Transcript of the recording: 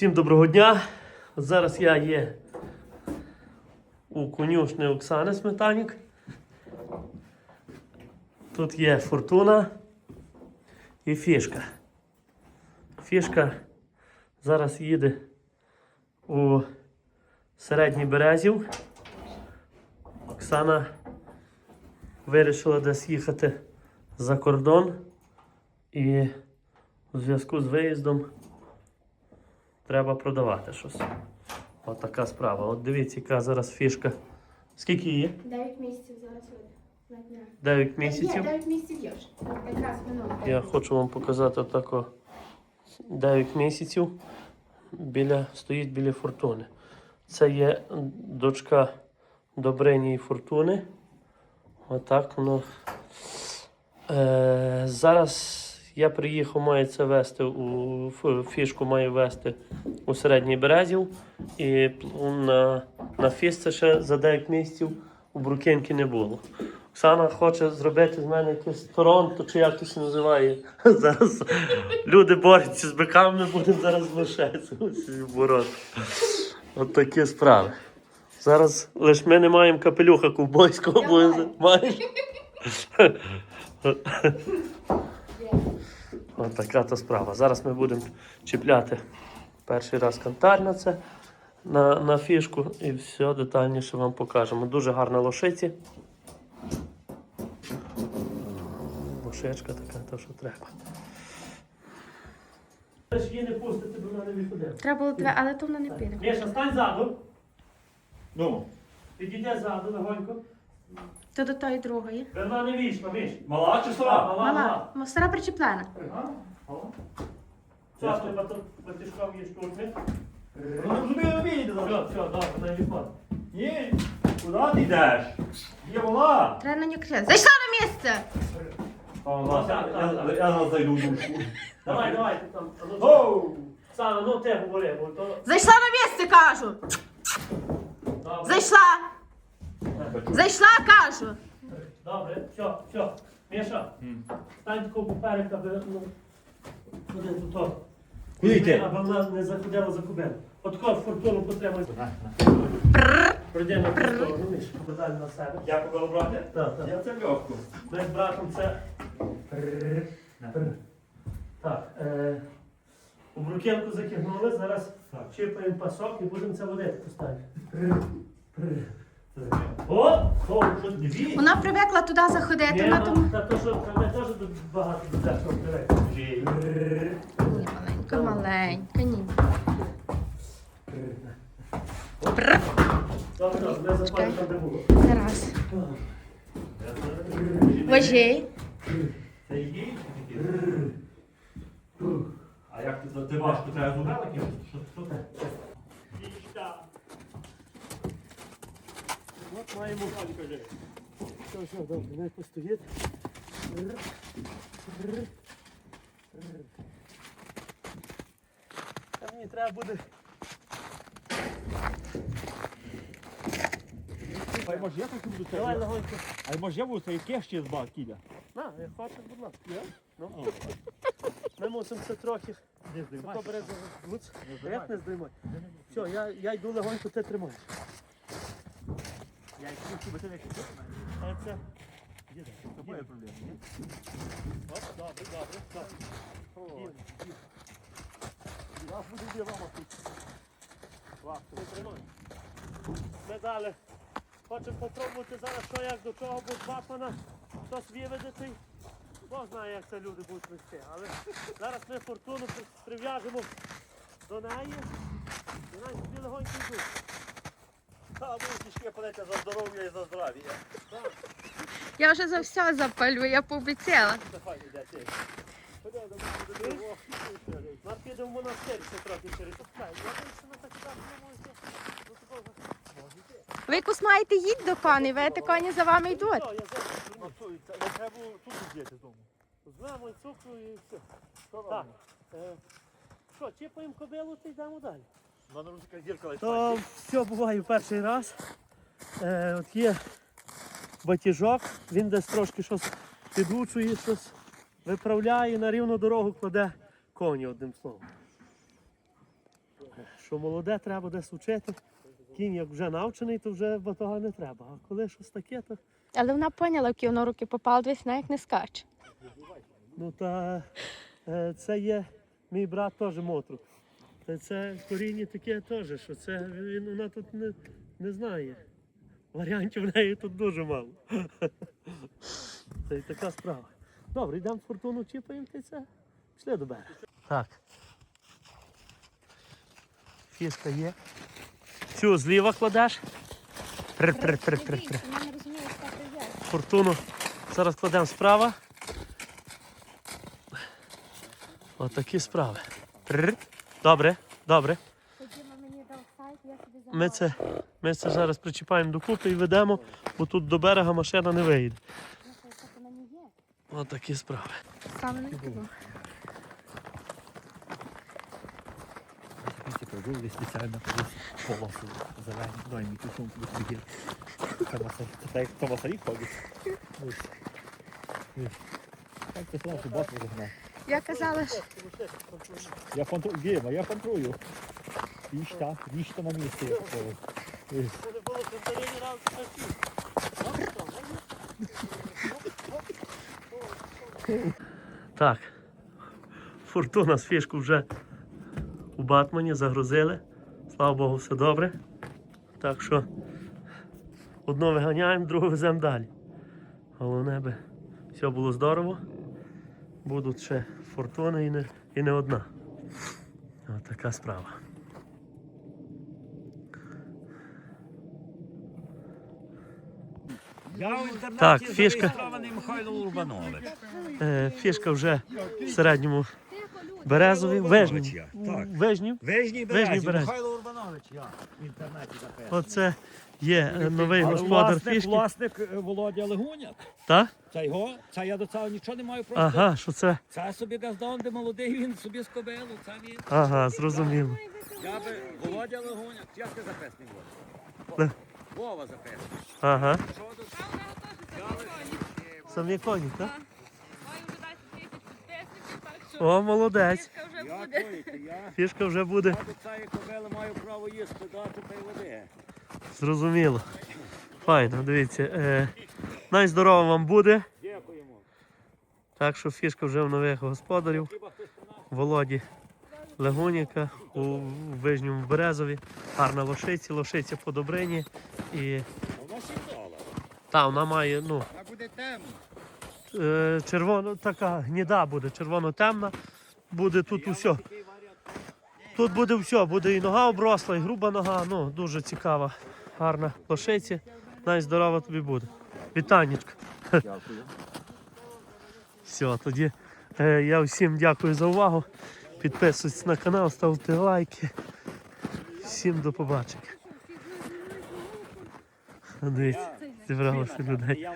Всім доброго дня. Зараз я є у конюшні Оксани Сметанік. Тут є фортуна і фішка. Фішка зараз їде у середній березів. Оксана вирішила десь їхати за кордон і у зв'язку з виїздом треба продавати щось. От така справа. От дивіться, яка зараз фішка. Скільки її? 9 місяців зараз буде. На днях. 9 місяців. 9 місяців є вже. Якраз. Я хочу вам показати отако 9 місяців. Біля, стоїть біля фортуни. Це є дочка Добрині і Фортуни. Отак воно. Е, зараз я приїхав, маю це вести у фішку маю вести у середній березів. І на, на фіс ще за 9 місяців у Брукенки не було. Оксана хоче зробити з мене якесь Торонто, чи як то це називає. Зараз люди борються з биками, будемо зараз лишатися борот. От такі справи. Зараз лише ми не маємо капелюха ковбойського, бо маєш. Така то справа. Зараз ми будемо чіпляти перший раз кантар на це, на, на фішку і все детальніше вам покажемо. Дуже гарна лошиці. Лошечка така, то що треба. Її не пустити, бо вона не виходить. Треба було тебе, але то вона не піде. Міша, стань ззаду. Ну, Підійде ззаду легонько. То до тої другої. Вона не вийшла, Міш. мала чи стара? Мала, мала. Мала, стара причеплена. Все, ти батишком є штурми. Ну, розумію, не вийде Все, все, добре, не відходь. Ні, куди ти йдеш? Є мала. Треба на нього кричати. Зайшла на місце! Я я зараз зайду в душу. Давай, давай, ти там. ну, Оу! Сана, ну ти говори, бо то. Зайшла на місце, кажу! Добре, Зайшла! Зайшла, кажу! добре, все, все. Міша, стань тако поперек, аби ну, куди тут то. Куди йти? Аби вона не заходила за кубину. От кого фортуну потримай. Прийдемо на сторону, Міша, подалі на себе. Я кого брати? Так, так. Я це легко. Ми з братом це. Так. Е... У бруківку закигнули, зараз чіпаємо пасок і будемо це водити поставити. О! О, що дві! Вона привикла туди заходити, вона тому. Та то, що та теж тут багато до дешево привикли. Ні, маленька, маленька, ні. Добре, ми запалимо там, де було. Зараз. Важей. Це її? А як ти, ти важко треба зубела кинути? Що, що це? Маємо. Все, все, добре, не постоїть. Та мені треба буде. А може я так буду Давай це? легонько. А може я буду це яке ще з кіля? На, я хочу, будь ласка. Ну. Ми мусимо це трохи. Не бере за? Як не здіймай. Все, я, я йду легонько, ти тримаєш. Я хочу би ти не хотів. А це. Це моя проблема. Оп, добре, добре. добре. Діло. Я буду ділама тут. Ти тримай. Ми далі. Хочемо попробувати зараз, що як до чого, бо з Батмана хтось виведеться. Бог знає, як це люди будуть вести. Але зараз ми фортуну прив'яжемо до неї. І най собі легонько йдуть. Палити за здоров'я і за здрав'я. Я вже за все запалю, я пообіцяла. Давай, йде ти. Ходи до мене до Бога. Нас піде в монастир ще трохи через. Я думаю, що ми так і так не можемо. до такого. Ви якусь маєте їдь до коней, ви те коні за вами йдуть. Все, я зараз Ну, це- я треба було тут сидіти вдома. Знаємо і цукру і все. Так. Е, Що, чіпаємо кобилу та йдемо далі. То все буває в перший раз. Е, от є батіжок, він десь трошки щось підучує, щось виправляє, на рівну дорогу кладе коні одним словом. що молоде треба десь учити. Кінь як вже навчений, то вже батога не треба. А коли щось таке, то Але вона поняла, які воно руки попали, десь вона як не скаче. ну та е, це є мій брат теж мотрук. Це коріння таке теж, що це він вона тут не, не знає. Варіантів в неї тут дуже мало. Це і така справа. Добре, йдемо в фортуну чіпаємо це. Пішли до берега. Так. Фішка є. Цю зліва кладеш. Є. Фортуну зараз кладемо справа. Отакі справи. Прррр. Добре, добре. Ми це, ми це зараз причіпаємо докупи і ведемо, бо тут до берега машина не виїде. Отакі справи. Саме не. Такі спеціально полосу зелені. Це так як то ходить. Ось. Ось. Так ти бот розгнав. Я казала, що Я фантрую, Діма, я фантрую. Їж там, їж там на місці. Ось. Так. Фортуна з фішку вже у Батмані загрузили. Слава Богу, все добре. Так що одну виганяємо, другу веземо далі. Головне би все було здорово. Будуть ще фортуни і не, і не одна. Ось така справа. Я в інтернеті Так, фішка. Михайло Урбанович. Е, фішка вже в середньому березові, вежнів. Так. Вежнів. Березі, Березі. Михайло Урбанович, я в інтернеті записую. Оце є е, новий Але господар власник, фішки. власник е, Володя Легуняк. Так? Це його, це я до цього нічого не маю просто. Ага, що це? Це собі газдон, де молодий, він собі з кобилу, це він. Ага, зрозуміло. Я би Володя Легуняк, як ти записаний Володя? Вова записаний. Ага. Що? Самі коні, так? Маю вже 10 тисяч підписників, так що О, молодець. фішка вже Я буде. чуєте, я Фішка вже буде. я до цієї кобили маю право їсти, дати та й води. Зрозуміло. Файно, дивіться. Е, найздорово вам буде. Дякуємо. Так що фішка вже в нових господарів. Володі Легуніка у Вижньому Березові. Гарна лошиця, лошиця по добрині. І та вона має, ну, буде темно. е, червоно, така гніда буде, червоно-темна. Буде тут усе. Тут буде все, буде і нога обросла, і груба нога. Ну, дуже цікава, гарна лошиця. Найздорова тобі буде. Вітанечка. Дякую. Все, тоді е, я всім дякую за увагу. Підписуйтесь на канал, ставте лайки. Всім до побачення. Дивіться, зібралося людей.